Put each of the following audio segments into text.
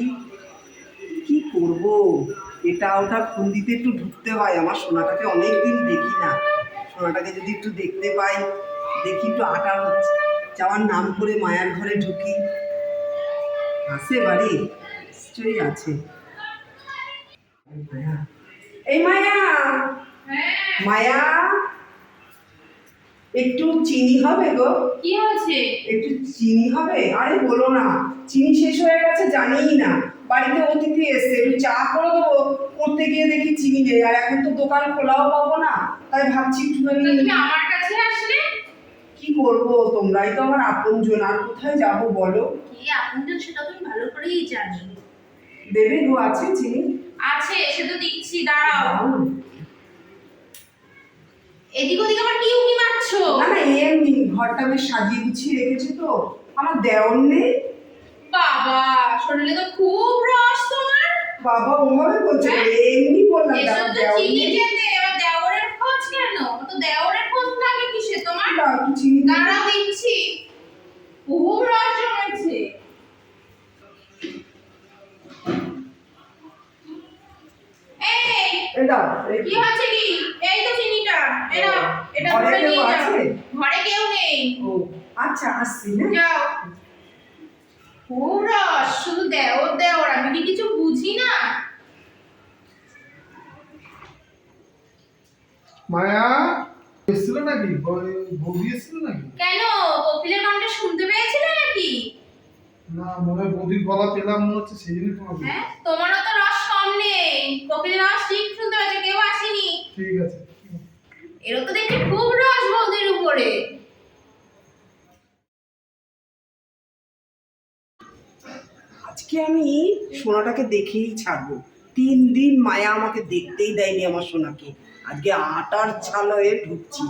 বসি কি করব? এটা ওটা ফোন দিতে একটু ঢুকতে হয় আমার সোনাটাকে অনেক দিন দেখি না। সোনাটাকে যদি একটু দেখতে পাই দেখি একটু আটা হচ্ছে। যাওয়ার নাম করে মায়ার ঘরে ঢুকি। আছে বাড়ি? নিশ্চয়ই আছে। এই মায়া। মায়া? একটু চিনি হবে গো। কি হয়েছে? একটু চিনি হবে? আরে বলো না চিনি শেষ হয়ে গেছে জানিই না। বাড়িতে অতিথি এসছে একটু চা করে দেবো। করতে গিয়ে দেখি চিনি নেই আর এখন তো দোকান খোলাও পাবো না তাই ভাবছি একটুখানি তুমি আমার কাছে আসলে? কি করব তোমরাই তো আমার আপন জন আর কোথায় যাব বলো? কি আপনজন সেটা তুমি ভালো করেই জানি। দেবে গো আছে চিনি। আছে সে তো দিচ্ছি দাঁড়াও। এদিক ওদিক আবার কি উকি মারছো? না না এমনি ঘরটা বেশ সাজিয়ে গুছিয়ে রেখেছি তো। আমার দেওর নেই। বাবা শরীরে তো খুব রস তোমার। বাবা ওভাবে বলছে হ্যাঁ? এমনি বললাম দেখো তো দেওর চিনি নেই যেতে এবার দেওরের খোঁজ কেন? তো দেওরের খোঁজ লাগে কিসে তোমার। দাঁড়াও দিচ্ছি খুব রস জমেছে এই এই দাও, এই কি হচ্ছে কি এই তো চিনিটা এটা এটা ঘরে ঘরে কেউ নিয়ে যাও আছে? ঘরে কেউ নেই ও আচ্ছা আসছি হ্যাঁ? যাও। খুব শুধু দেওর দেওর আমি কি কিছু বুঝি না? মায়া এসেছিল নাকি? বৌদি এসেছিল নাকি? কেন? কোকিলের গানটা শুনতে পেয়েছিলে নাকি? না মনে হয় বৌদির গলা পেলাম মনে হচ্ছে সেই জন্যই তোমাকে হ্যাঁ তোমারও তো রস কম নেই। কোকিলের রস ঠিক শুনতে পেয়েছে কেউ আসেনি। ঠিক আছে। এরও তো দেখি খুব রস বৌদির উপরে। আজকে আমি সোনাটাকে দেখেই ছাড়বো। তিন দিন মায়া আমাকে দেখতেই দেয়নি আমার সোনাকে। আজকে আটার ছাল হয়ে ঢুকছি।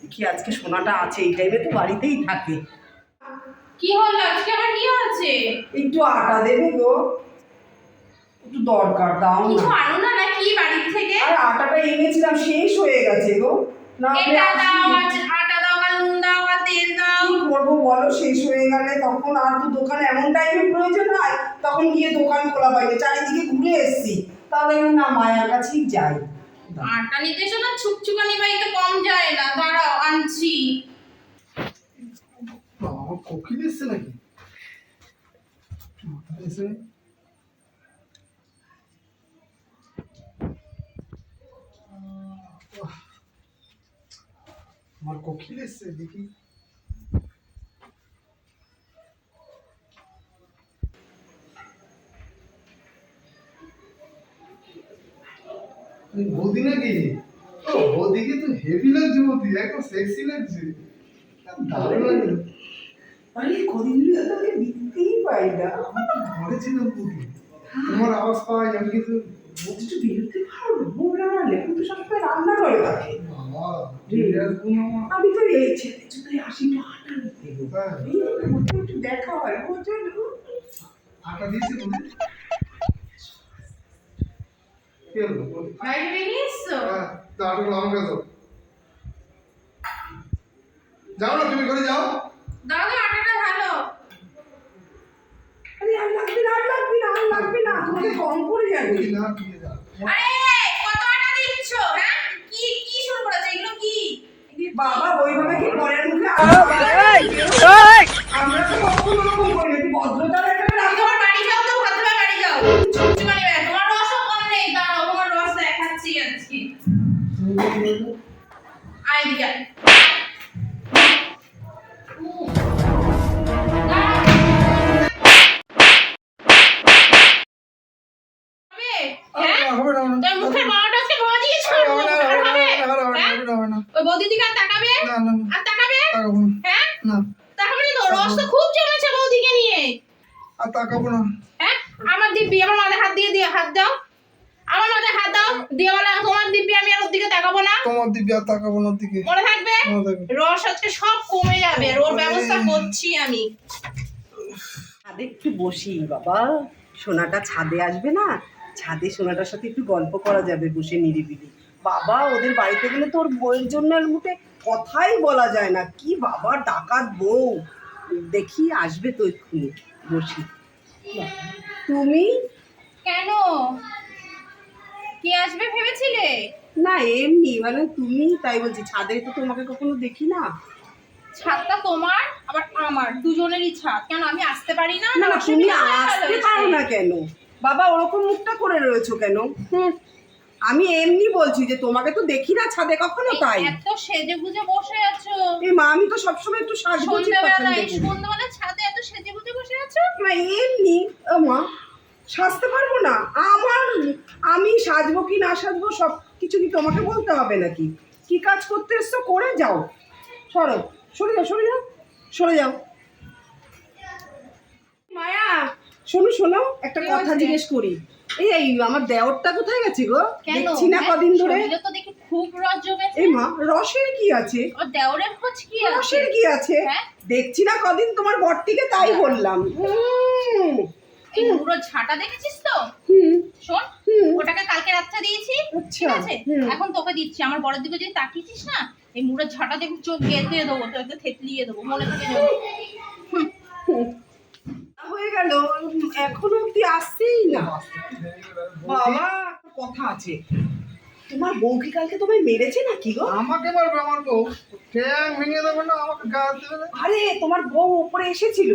দেখি আজকে সোনাটা আছে এই টাইমে তো বাড়িতেই থাকে। কি হলো? আজকে আবার কি হচ্ছে একটু আটা দেবে গো। একটু দরকার দাও না। কিছু আনো না নাকি বাড়ির থেকে? আর আটাটা এনেছিলাম শেষ হয়ে গেছে গো। না এটা দাও বলো শেষ হয়ে গেলে তখন আর তো দোকান এমন টাইমে প্রয়োজন হয় তখন গিয়ে দোকান খোলা পাইনি চারিদিকে ঘুরে এসছি। তাহলে না মায়ের কাছেই যাই। আটা নিতে এসো না ছুকছুকানি বাড়িতে কম যায় না দাঁড়াও আনছি। কোকিল এসছে নাকি? এসে আমার কোকিল এসছে দেখি। বৌদি সেক্সি লাগছে দারুণ লাগছে আরে কদিন ধরে তোকে দেখতেই পাই না। আমি তো ঘরে ছিলাম বৌদি তোমার আওয়াজ পাই আমি কিন্তু বলছি বেরোতে পারো বউ রান্নালে কিন্তু সবসময় রান্না করে থাকে আমি তো এই ছেলে আসি তো আটা। হ্যাঁ, ওকে একটু দেখা হয় না? আটা দিয়েছে বৌদি কি হলো? বাইরে বেরিয়ে এসছো হ্যাঁ তো আটাগুলো আমার কাছে দাও। যাও না তুমি করে যাও। দাও তো আটাটা ভালো। আরে আর লাগবে না আর লাগবে না আর লাগবে না তোমাকে কম করে যাবে। না দিয়ে আরে কত আটা দিচ্ছ হ্যাঁ? কি কি শুরু করেছে? এগুলো কি? বাবা ওইভাবে কি পরের মুখে আমরা তো কখনো ওরকম করি না একটু রাখো তোমার বাড়ি যাও তো ভদ্রভাবে বাড়ি যাও। ছুকছুকানি না। তাকাবে তো রস তো খুব জমেছে বৌদিকে নিয়ে। আর তাকাবো না। হ্যাঁ? আমার দিব্যি আমার মাথায় হাত দিয়ে দিয়ে হাত দাও। আমার মাথায় হাত দাও। দিয়ে বলে তোমার দিব্যি আমি আর ওর দিকে তাকাবো না। তোমার দিকে আর তাকাবো না ওর দিকে। মনে থাকবে? রস আজকে সব কমে যাবে আর ওর ব্যবস্থা করছি আমি। ছাদে একটু বসি বাবা। সোনাটা ছাদে আসবে না? ছাদে সোনাটার সাথে একটু গল্প করা যাবে বসে নিরিবিলি। বাবা ওদের বাড়িতে গেলে তোর বউয়ের জন্য আর মুখে কথাই বলা যায় না। কি বাবা ডাকাত বউ। দেখি আসবে তো এক্ষুনি বসি। তুমি? কেন? কে আসবে ভেবেছিলে? না এমনি মানে তুমি তাই বলছি ছাদে তো তোমাকে কখনো দেখি না। ছাদটা তোমার আবার আমার দুজনেরই ছাদ। কেন আমি আসতে পারি না? না তুমি আসতে? পারো না কেন? বাবা ওরকম মুখটা করে রয়েছো কেন? হুম আমি এমনি বলছি যে তোমাকে তো দেখি না ছাদে কখনো তাই। এত সেজে গুজে বসে আছো। এই মা আমি তো সবসময় একটু সাজগোজি পছন্দ করি সন্ধ্যাবেলা ছাদে এত সেজে গুজে বসে আছো? না, এমনি ও মা সাজতে পারব না। আমার আমি সাজবো কি না সাজবো সব কিছু কি তোমাকে বলতে হবে নাকি? কি কাজ করতে এসছো? করে যাও। সরো সরে যাও সরে যাও সরে যাও। মায়া শোনো শোনো একটা কথা জিজ্ঞেস করি। এই আমার দেওরটা কোথায় গেছে গো? দেখছি না হ্যাঁ, কদিন ধরে। তো দেখি খুব রস জমেছে। এই মা রসের কি আছে? ও দেওরের খোঁজ কি আছে? রসের কি আছে? হ্যাঁ? দেখছি না কদিন তোমার বরটিকে তাই বললাম। এই পুরো ঝাঁটা দেখেছিস তো? হুম। শোন ওটাকে কালকে রাত্রে দিয়েছি আচ্ছা, ঠিক আছে এখন তোকে দিচ্ছি আমার বড়ের দিকে যদি তাকিয়েছিস না এই মুড়ের ঝাঁটা দেখে চোখ গেঁথে দেবো তোকে থেতলিয়ে দেবো মনে থাকে যাবে হয়ে গেল এখনও অব্দি আসছেই না। বাবা কথা আছে। তোমার বউ কি কালকে তোমায় মেরেছে নাকি গো? আমাকে মারবে আমার বউ। ট্যাং ভেঙে দেবে না আমাকে গা দেবে আরে তোমার বউ উপরে এসেছিল।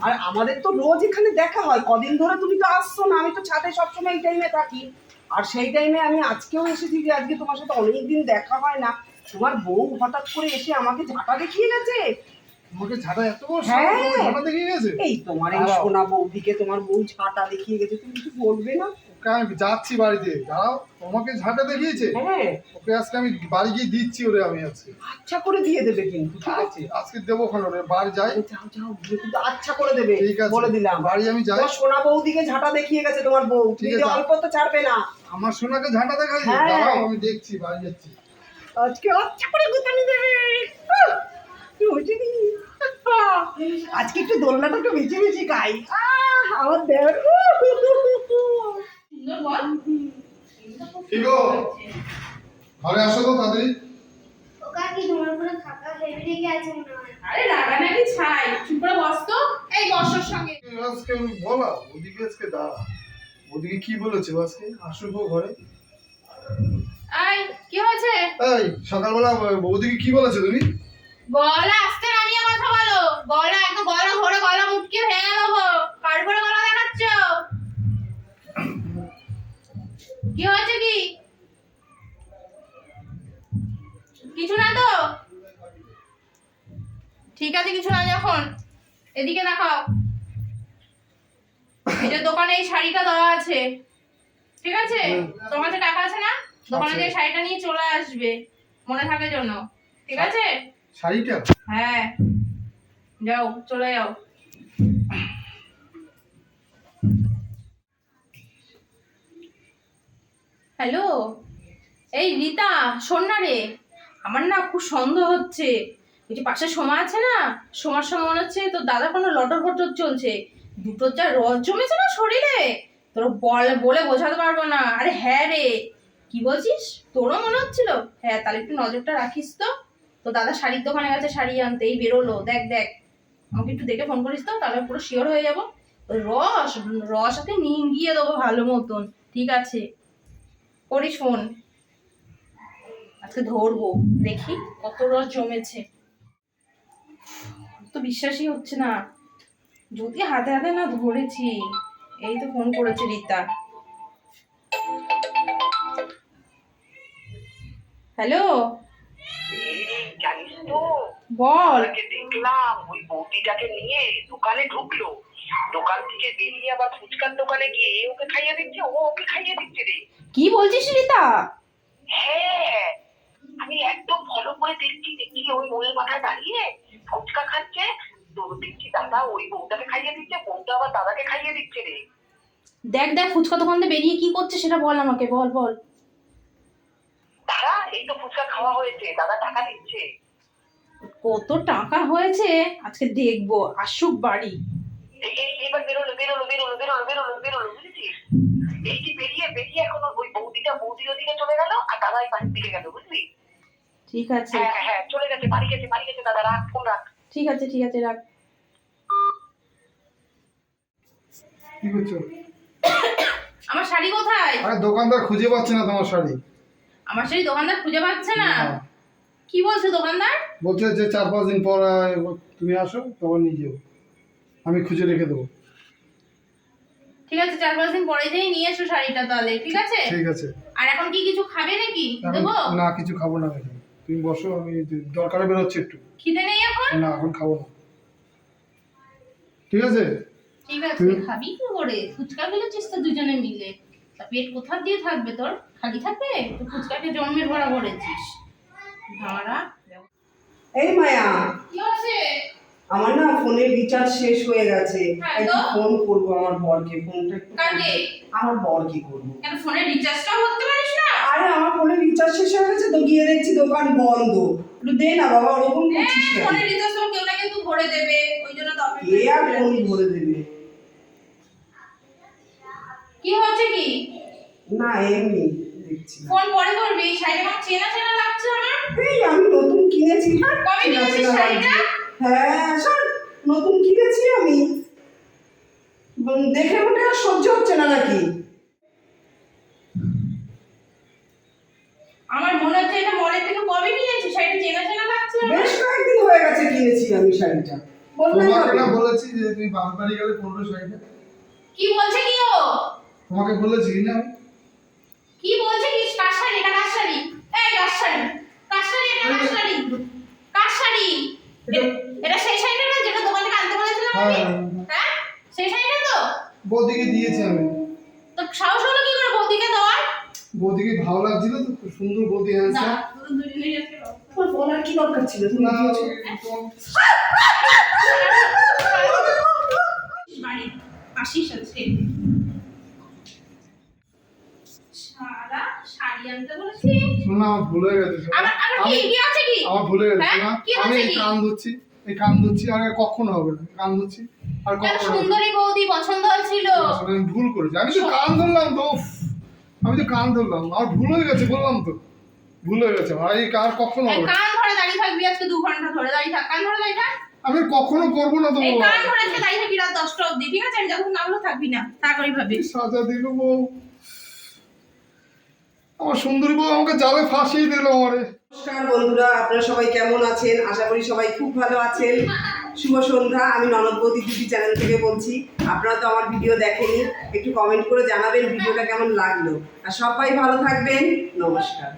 আর আমাদের তো রোজ এখানে দেখা হয়। কদিন ধরে তুমি তো আসছো না আমি তো ছাদে সবসময় এই টাইমে থাকি। আর সেই টাইমে আমি আজকেও এসেছি যে আজকে তোমার সাথে অনেকদিন দেখা হয় না। তোমার বউ হঠাৎ করে এসে আমাকে ঝাঁটা দেখিয়ে গেছে? ঝাঁটা এত বড় হ্যাঁ। ঝাঁটা দেখিয়ে গেছে? এই তোমার এই সোনা বৌদিকে তোমার বউ দেখিয়ে গেছে তুমি কিছু বলবে না? আমি যাচ্ছি বাড়িতে। দাঁড়াও তোমাকে ঝাঁটা দেখিয়েছে? হ্যাঁ। ওকে আজকে আমি বাড়ি গিয়ে দিচ্ছি ওরে আমি আজকে। আচ্ছা করে দিয়ে দেবে কিন্তু ঠিক আছে। আজকে দেবো ওখানে ওরে বাড়ি যাই। যাও যাও কিন্তু আচ্ছা করে দেবে ঠিক আছে বলে দিলাম। বাড়ি আমি যাই। সোনা বৌদিকে ঝাঁটা দেখিয়ে গেছে তোমার বউ ঠিক আছে। অল্প তো ছাড়বে না। আমার সোনাকে ঝাঁটা দেখাই হ্যাঁ। দাঁড়াও আমি দেখছি বাড়ি যাচ্ছি। আজকে আচ্ছা করে গুতানি দেবে। আজকে একটু দোলনাটা একটু বেশি বেশি খাই আমার দেওয়ার সুন্দর বল ঠিক গো ঘরে আসো তো তাড়াতাড়ি। ওকা কি তোমার উপরে থাকা হেভি রেগে আছে মনে হয়। আরে রাগানাগি ছাই। চুপ করে বস তো। এই সঙ্গে। আজকে আমি বলা ওদিকে আজকে দাঁড়া। ওদিকে কি বলেছে ও আজকে আসুক ঘরে। এই কি হয়েছে? এই সকালবেলা ওদিকে কি বলেছে তুমি? গলা আসতে নামিয়ে কথা বলো। গলা একদম গলা ধরে গলা মুটকে ভেঙে দেবো কার করে গলা দেখাচ্ছ? কি হয়েছে কি? কিছু না তো? ঠিক আছে কিছু না যখন। এদিকে দেখাও। এটা দোকানে এই শাড়িটা দেওয়া আছে। ঠিক আছে? তোমার কাছে টাকা আছে না? দোকানে। যে শাড়িটা নিয়ে চলে আসবে মনে থাকে জন্য ঠিক আছে? শাড়িটা? হ্যাঁ। যাও, চলে যাও। হ্যালো? এই রীতা, শোন না রে। আমার না খুব সন্দেহ হচ্ছে। ওই যে পাশে সময় আছে না সময় সময় মনে হচ্ছে তোর দাদা কোনো লটর ফটর চলছে। দুটোর যা রস জমেছে না শরীরে। তোর বলে বলে বোঝাতে পারব না। আরে হ্যাঁ রে। কি বলছিস? তোরও মনে হচ্ছিল? হ্যাঁ তাহলে একটু নজরটা রাখিস তো। তো দাদা শাড়ির দোকানে গেছে, শাড়ি আনতে এই বেরোলো। দেখ দেখ। আমাকে একটু দেখে ফোন করিস তো, তাহলে পুরো শিওর হয়ে যাব। রস রস ওকে নিঙ্গিয়ে দেবো ভালো মতন, ঠিক আছে? করিস ফোন আজকে ধরবো, দেখি কত রস জমেছে। তো বিশ্বাসই হচ্ছে না। যদি হাতে হাতে না ধরেছি, এই তো ফোন করেছে রীতা। হ্যালো তো বল। দেখলাম ওই বৌদিটাকে নিয়ে দোকানে ঢুকলো। দোকান থেকে বেরিয়ে আবার ফুচকার দোকানে গিয়ে ওকে খাইয়ে দিচ্ছে ও ওকে খাইয়ে দিচ্ছে রে। কি বলছিস রীতা হ্যাঁ আমি একদম ফলো করে দেখছি দেখছি ওই ওই মাথায় দাঁড়িয়ে ফুচকা খাচ্ছে। তো দেখছি দাদা ওই বউটাকে খাইয়ে দিচ্ছে বউটা আবার দাদাকে খাইয়ে দিচ্ছে রে। দেখ দেখ ফুচকা দোকান থেকে বেরিয়ে কি করছে সেটা বল আমাকে বল বল। দাদা এই তো ফুচকা খাওয়া হয়েছে দাদা টাকা দিচ্ছে। কত টাকা হয়েছে? আজকে দেখব আসুক বাড়ি। এই এই এবার বেরোলো বেরোলো বেরোলো বেরোলো বেরোলো বেরোলো বুঝেছিস? এই যে বেরিয়ে বেরিয়ে এখন ওই বৌদিটা বৌদির ওদিকে চলে গেল আর দাদা এই বাড়ির দিকে গেল বুঝলি? ঠিক আছে। হ্যাঁ হ্যাঁ চলে গেছে বাড়ি গেছে বাড়ি গেছে দাদা রাখ ফোন রাখ। ঠিক আছে ঠিক আছে রাখ। কি করছ? আমার শাড়ি কোথায়? আরে দোকানদার খুঁজে পাচ্ছে না তোমার শাড়ি। আমার শাড়ি দোকানদার খুঁজে পাচ্ছে না। কি বলছে দোকানদার? বলছে যে চার পাঁচ দিন পর তুমি আসো তখন নিয়ে যাও আমি খুঁজে রেখে দেবো। ঠিক আছে চার পাঁচ দিন পরে যেই নিয়ে এসো শাড়িটা তাহলে ঠিক আছে? ঠিক আছে। আর এখন কি কিছু খাবে নাকি? দেবো? না কিছু খাব না তুমি বসো আমি দরকারে বেরোচ্ছি একটু। খিদে নেই এখন? না এখন খাব না। ঠিক আছে? ঠিক আছে। খাবি কি করে? ফুচকা খেলেছিস তো দুজনে মিলে। তা পেট কোথা দিয়ে থাকবে তোর? খালি থাকবে? তো ফুচকাকে জন্মের ভরা করেছিস। এই মায়া কি হচ্ছে? আমার না ফোনের রিচার্জ শেষ হয়ে গেছে। হ্যাঁ, একটু ফোন করব আমার বরকে ফোনটা একটু কাকে? আমার বরকে করব। কেন ফোনের রিচার্জটাও করতে পারিস না? আরে আমার ফোনের রিচার্জ শেষ হয়ে গেছে তো গিয়ে দেখছি দোকান বন্ধ। একটু দে না বাবা ওরকম হ্যাঁ, করছিস কেন? ফোনের রিচার্জ তো কেউ না কিন্তু ভরে দেবে ওই জন্য তো কে আর অপেক্ষা ফোন ভরে দেবে? কি হচ্ছে কি? না এমনি। দেখছি ফোন পরে করবি শাড়ি আমার চেনা চেনা লাগছে আমার? এই আমি নতুন কিনেছি। হ্যাঁ কবে কিনেছিস শাড়িটা? হ্যাঁ শোন নতুন কিনেছি আমি। দেখে ওটা আর সহ্য হচ্ছে না নাকি? আমার মনে হচ্ছে এটা মলের থেকে কবে কিনেছিস শাড়িটা চেনা চেনা লাগছে আমার। বেশ কয়েকদিন হয়ে গেছে কিনেছি আমি শাড়িটা। তোমাকে বলেছি যে তুমি বাড়ি গেলে পনেরো শাড়িটা। কি বলছে কি ও? তোমাকে বলেছি না? কি বলছে কি? কার শাড়ি এটা কার শাড়ি এই কার শাড়ি এটা শাড়ি এ- এটা সেই শাড়িটা না যেটা দোকান থেকে আনতে বলেছিলাম আমি? হ্যাঁ। হ্যাঁ? সেই শাড়িটা তো? বৌদিকে দিয়েছি আমি। তো সাহস হলো কি করে বৌদিকে দেওয়ার? বৌদিকে ভালো লাগছিল তো খুব সুন্দর বৌদি রও। তোমার বলার কি দরকার ছিল? তুমি না আসিস আজকে সারা শাড়ি আনতে বলেছি শোনো আমার ভুল হয়ে গেছে আমার আমার কি? আমি- আছে কি? আমার ভুলে গেছে হ্যাঁ? না আমি হচ্ছে এই কি? কান ধুচ্ছি এই কান ধুচ্ছি আর কখনো হবে না কান ধুচ্ছি আর কখনো সুন্দরী বৌদি পছন্দ হয়েছিল? আমি ভুল করেছি। আমি তো কান ধরলাম তো আমি তো কান ধরলাম আর ভুল হয়ে গেছে বললাম তো। ভুল হয়ে গেছে ভাই কার কখনো হবে কান ধরে দাঁড়িয়ে থাকবি আজকে দু ঘণ্টা ধরে দাঁড়িয়ে থাক কান ধরে দাঁড়িয়ে থাক। আমি কখনো করব না তো কান ধরে দাঁড়িয়ে থাকবি রাত দশটা অব্দি ঠিক আছে? আমি যখন নামলো থাকবি না তা করি ভাবি সাজা দিল বউ। আমার সুন্দরী বউ আমাকে জালে ফাঁসিয়ে দিল আমারে। নমস্কার বন্ধুরা, আপনারা সবাই কেমন আছেন? আশা করি সবাই খুব ভালো আছেন। শুভ সন্ধ্যা, আমি ননদ বৌদি দিদি চ্যানেল থেকে বলছি। আপনারা তো আমার ভিডিও দেখেনি, একটু কমেন্ট করে জানাবেন ভিডিওটা কেমন লাগল। আর সবাই ভালো থাকবেন। নমস্কার।